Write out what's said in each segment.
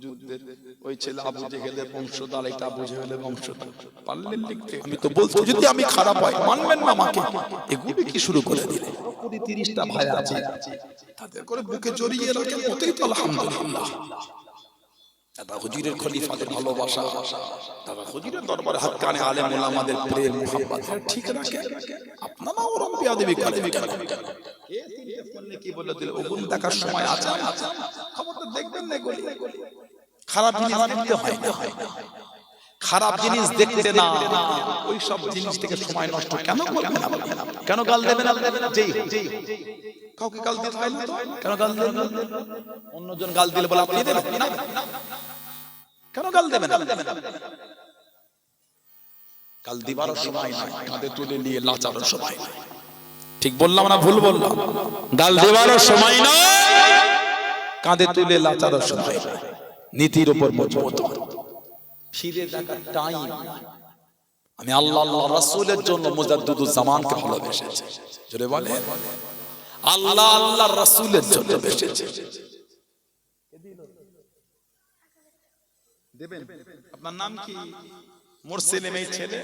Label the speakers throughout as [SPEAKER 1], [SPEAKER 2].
[SPEAKER 1] হুজুরদের ওই ছেলে আবু জেহেলের বংশধর এটা আবু জেহেলের বংশধর। পারলেন লিখতে আমি তো বলছি যদি আমি খারাপ হয় মানবেন না আমাকে। এগুলি কি শুরু করে দিলে? কুড়ি তিরিশটা ভাই আছে। তাদের করে বুকে জড়িয়ে রাখে ওতেই তো আলহামদুলিল্লাহ। দাদা হুজুরের খলিফাদের ভালোবাসা। দাদা হুজুরের দরবারে হাত কানে আলেম ওলামাদের প্রেম মোহাম্মত ঠিক রাখে। আপনারা ওরম বিয়াদবি করে কি বলে দিল? ওগুন দেখার সময় আছে। খবরটা দেখবেন না এগুলি। খারাপ জিনিস দেখতে হয় না। খারাপ জিনিস দেখতে না। ওই সব জিনিস থেকে সময় নষ্ট। কেন করবেন? কেন গাল দেবেন যেই কাউকে গাল দিতে হয় না কেন গাল দেবেন? অন্যজন গাল দিলে বলে আপনি দেবেন না? কেন গাল দেবেন গাল দিবারও সময় নাই কাঁধে তুলে নিয়ে লাচারও সময় নাই। ঠিক বললাম না ভুল বললাম? গাল দেওয়ারও সময় নয় কাঁধে তুলে লাচারও সময় নাই। নীতির উপর মজবুত ফিরে দেখার টাইম আমি আল্লাহ আল্লাহ রাসূলের জন্য মুজাদ্দুদুল জামানকে ভালোবেসেছি। জোরে বলে আল্লাহ আল্লাহ রাসূলের জন্য বেসেছে দেবেন? আপনার নাম কি? মোর ছেলে। মেয়ে ছেলে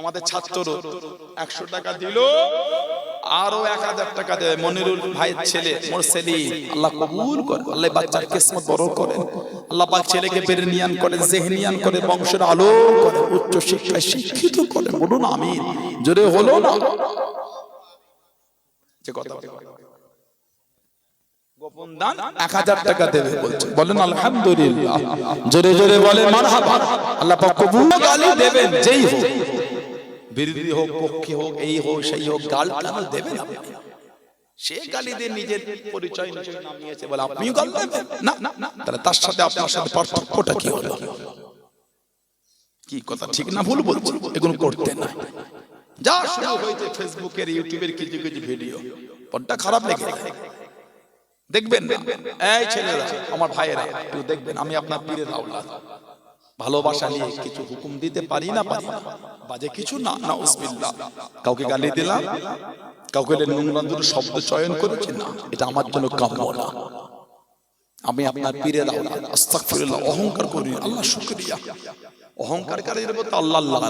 [SPEAKER 1] আমাদের ছাত্র একশো টাকা দিল। আরও এক হাজার টাকা দেবে মনিরুল ভাইয়ের ছেলে, মোর ছেলে। আল্লাহ কবুল করে, আল্লাহ বাচ্চার কিসমত বড় করেন আল্লাহ পাক ছেলেকে বেরেনিয়ান করে, জেহনিয়ান করে, বংশের আলো করে, উচ্চ শিক্ষায় শিক্ষিত করে। বলুন আমি জোরে হলো না? যে কথা গোপন দান এক হাজার টাকা দেবে বলছে। বলেন আলহামদুলিল্লাহ। জোরে জোরে বলেন, মারহাবা। আল্লাহ পাক কবুল গালি দেবেন, যেই হোক। বিরোধী হোক, পক্ষে হোক, এই হোক, সেই হোক, গাল কেন দেবেন আপনি? সে গালি দিয়ে নিজের পরিচয় নামিয়েছে বলে আপনিও গাল দেবেন? না না না। তাহলে তার সাথে আপনার সাথে পার্থক্যটা কি হলো? কি কথা ঠিক না ভুল বলছি? এগুলো করতে না যা শুরু হয়েছে ফেসবুকের, ইউটিউবের কিছু কিছু ভিডিও। বড্ড খারাপ লেগে। দেখবেন না। এই ছেলেরা, আমার ভাইয়েরা, একটু দেখবেন, আমি আপনার পীরের আওলাদ। ভালোবাসা নিয়ে কিছু হুকুম দিতে পারি না পারি বাজে কিছু না না উসবিল্লাহ কাউকে গালি দিলাম কাউকে নোংরান্দুর শব্দ চয়ন করেছি না। এটা আমার জন্য কাম্য না। আমি আপনার পীরের আওলাদ। আস্তাগফিরুল্লাহ অহংকার করি। আল্লাহ শুকরিয়া। অহংকার করে এর বলতে আল্লাহ আল্লাহ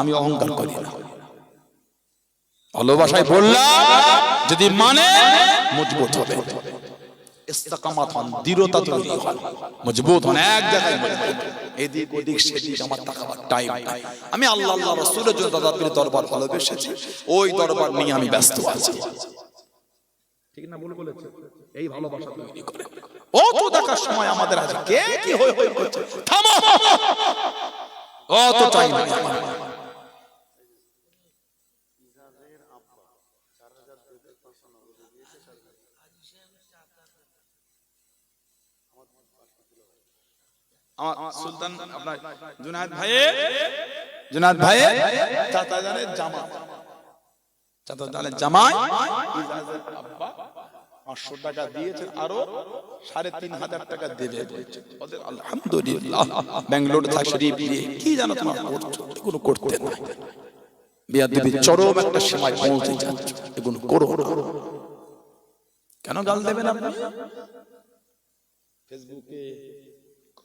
[SPEAKER 1] আমি অহংকার করি না। ভালোবাসায় বললাম যদি মানে মজবুত হবে। ইস্তেকামাত হন দৃঢ়তা তৈরি হন মজবুত হন এক জায়গায় এদিক ওদিক সেদিক আমার তাকাবার টাইম নাই। আমি আল্লাহ আল্লাহ রসুলের জন্য দাদা পীরের দরবার ভালোবেসেছি ওই দরবার নিয়ে আমি ব্যস্ত আছি। ঠিক না ভুল বলেছে এই ভালোবাসা তৈরি করে? ও তো দেখার সময় আমাদের আছে কে কি হই হই করছে? থামো। ও তো টাইম আমার। সুলতান আপনার জুনায়দ ভাই জুনায়দ ভাই চাচা জানের জামা চাচা জানের জামাই। আব্বা পাঁচশো টাকা দিয়েছেন আরও সাড়ে তিন হাজার টাকা দেবে ওদের আলহামদুলিল্লাহ। ব্যাঙ্গালোর দিয়ে কি জানো তোমার করছ? এগুলো করতে না। চরম একটা সময় পৌঁছে যাচ্ছ। এগুলো করো। কেন গাল দেবেন আপনি? ফেসবুকে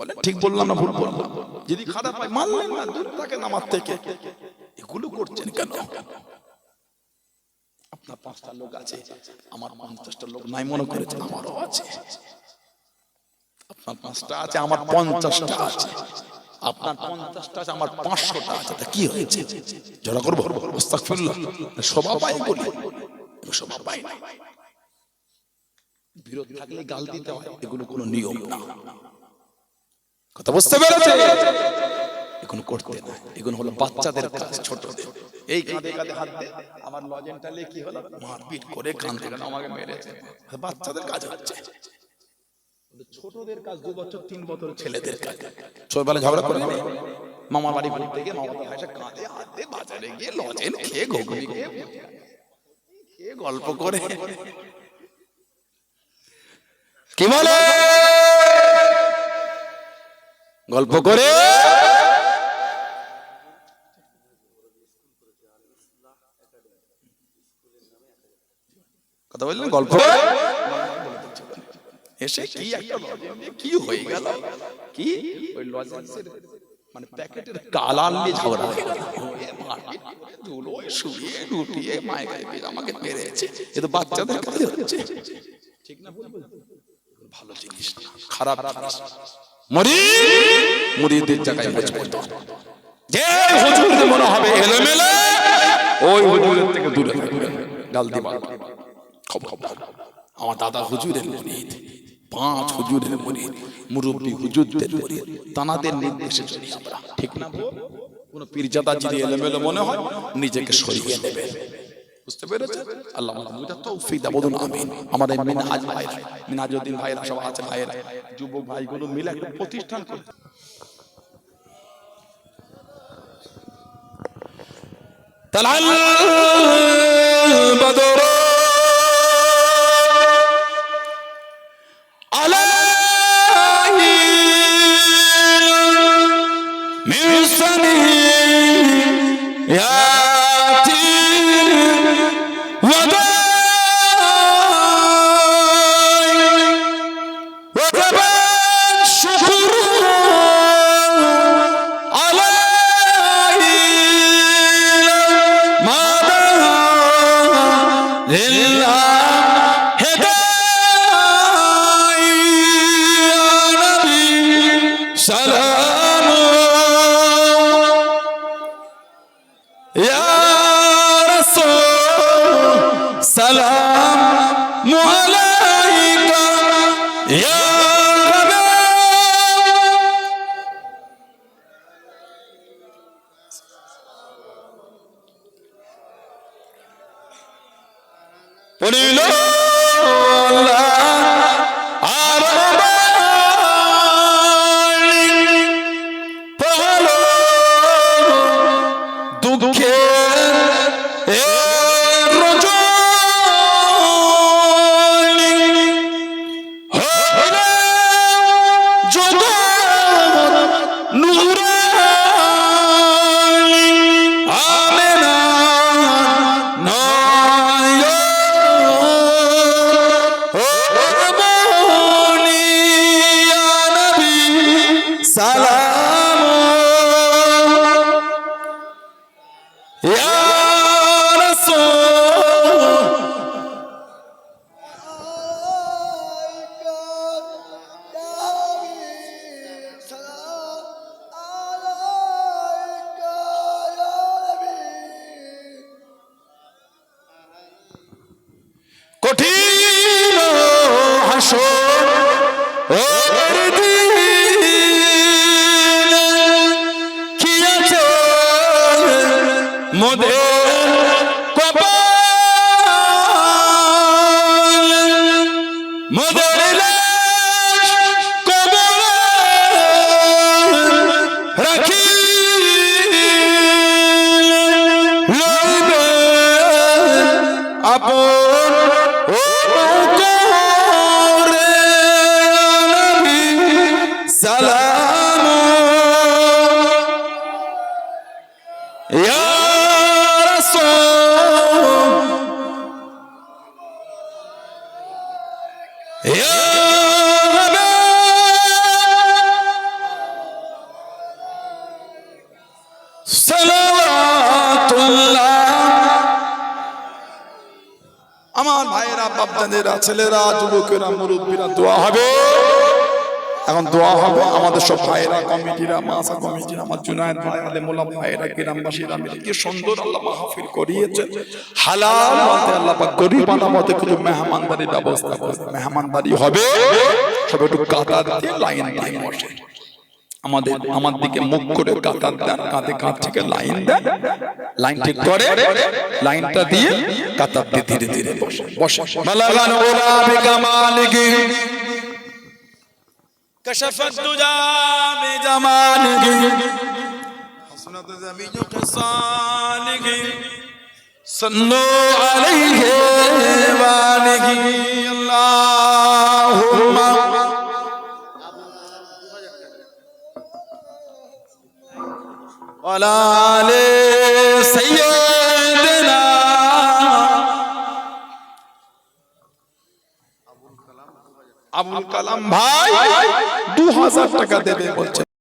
[SPEAKER 1] বলে ঠিক বললাম না ভুল বললাম। যদি খারাপ হয় মানলেন না দূর থাকেন আমার থেকে। এগুলো করছেন কেন? আপনার পাঁচটা লোক আছে আমার পঞ্চাশটা লোক নাই মনে করেছেন আমারও আছে। আপনার পাঁচটা আছে আমার পঞ্চাশটা আছে। আপনার পঞ্চাশটা আছে আমার পাঁচশোটা আছে। তা কি হয়েছে? জড়া করব? পাই বলি পাই না। বিরোধ থাকলে গাল দিতে হয় এগুলো কোনো নিয়ম না। কথা বুঝতে পেরেছে এগুলো করতে না এগুলো হলো বাচ্চাদের কাজ ছোটদের এই কাঁধে কাঁধে হাত দে। আমার লজেনটা লে কি হলো? মারপিট করে কান থেকে আমাকে মেরেছে। বাচ্চাদের কাজ হচ্ছে।
[SPEAKER 2] ছোটদের কাজ দু বছর তিন বছর ছেলেদের কাজ। ছোটবেলা ঝগড়া করে নেবে মামা বাড়ি ঘুরতে গিয়ে ভাষা কাঁদে হাতে বাজারে গিয়ে লজেন খেয়ে ঘুগনি খেয়ে খেয়ে গল্প করে। কি বলে? গল্প করে। কথা বললেন? গল্প এসে কি একটা কি হয়ে গেল? কি? ওই লজেন্সের মানে প্যাকেটের কালার নিয়ে ঝগড়া হয়ে গেল। ধুলো শুয়ে লুটিয়ে মায়ের গায়ে আমাকে মেরেছে। এ তো বাচ্চাদের কাছে হচ্ছে। ঠিক না ভালো জিনিস খারাপ মরি। মুরিদের জায়গায় মজবুত যে হুজুরকে মনে হবে এলোমেলো ওই হুজুরের থেকে দূরে থাকবেন গাল দিবা খবর খবর আমার দাদা হুজুরের মরিদ পাঁচ হুজুরের মরিদ মুরব্বী হুজুরদের মরিদ তানাদের নির্দেশে চলি আমরা। ঠিক না কোন পীরজাদা যদি এলোমেলো মনে হয় নিজেকে সরিয়ে নেবে। বুঝতে পেরেছেন? আল্লাহ তৌফিক বলুন আমিন। আমাদের মিনহাজ ভাইরা মিনহাজউদ্দিন ভাইরা সব আছে ভাইরা যুবক ভাইগুলো মিলে একটা প্রতিষ্ঠান করে। তাহলে কঠিন আছে মোদের আপন বাপদাদেরা ছেলেরা, যুবকেরা, মুরব্বীরা, দোয়া হবে। এখন দোয়া হবে আমাদের সব ভাইয়েরা, কমিটিরা, মাসা কমিটিরা, আমার জুনায়েদ ভাই আলে মোলা ভাইয়েরা, গ্রামবাসীরা মিলে কি সুন্দর আল্লাহ মাহফিল করিয়েছে হালাল মতে আল্লাহ পাক গরিব মতে কিছু মেহমানদারি ব্যবস্থা করে, মেহমানদারি হবে। সব একটু কাতার দিয়ে লাইন দিয়ে বসে। আমাদের, আমার দিকে মুখ করে কাতার দেন, কাঁধে কাঁধ থেকে লাইন দেন। লাইন ঠিক করে, লাইনটা দিয়ে কাত আপনি ধীরে ধীরে বসে। বসে। বালাগান
[SPEAKER 1] ওরা বেগামালিকে কশফত দুজা বেজামালিকে হাসনাত জামিজু কসালিকে সন্নো আলাইহি ওয়ালিহি। আল্লাহুম্মা। ওয়ালা আলে সাইয়্যিদ কালাম ভাই দু হাজার টাকা দেবে বলছে।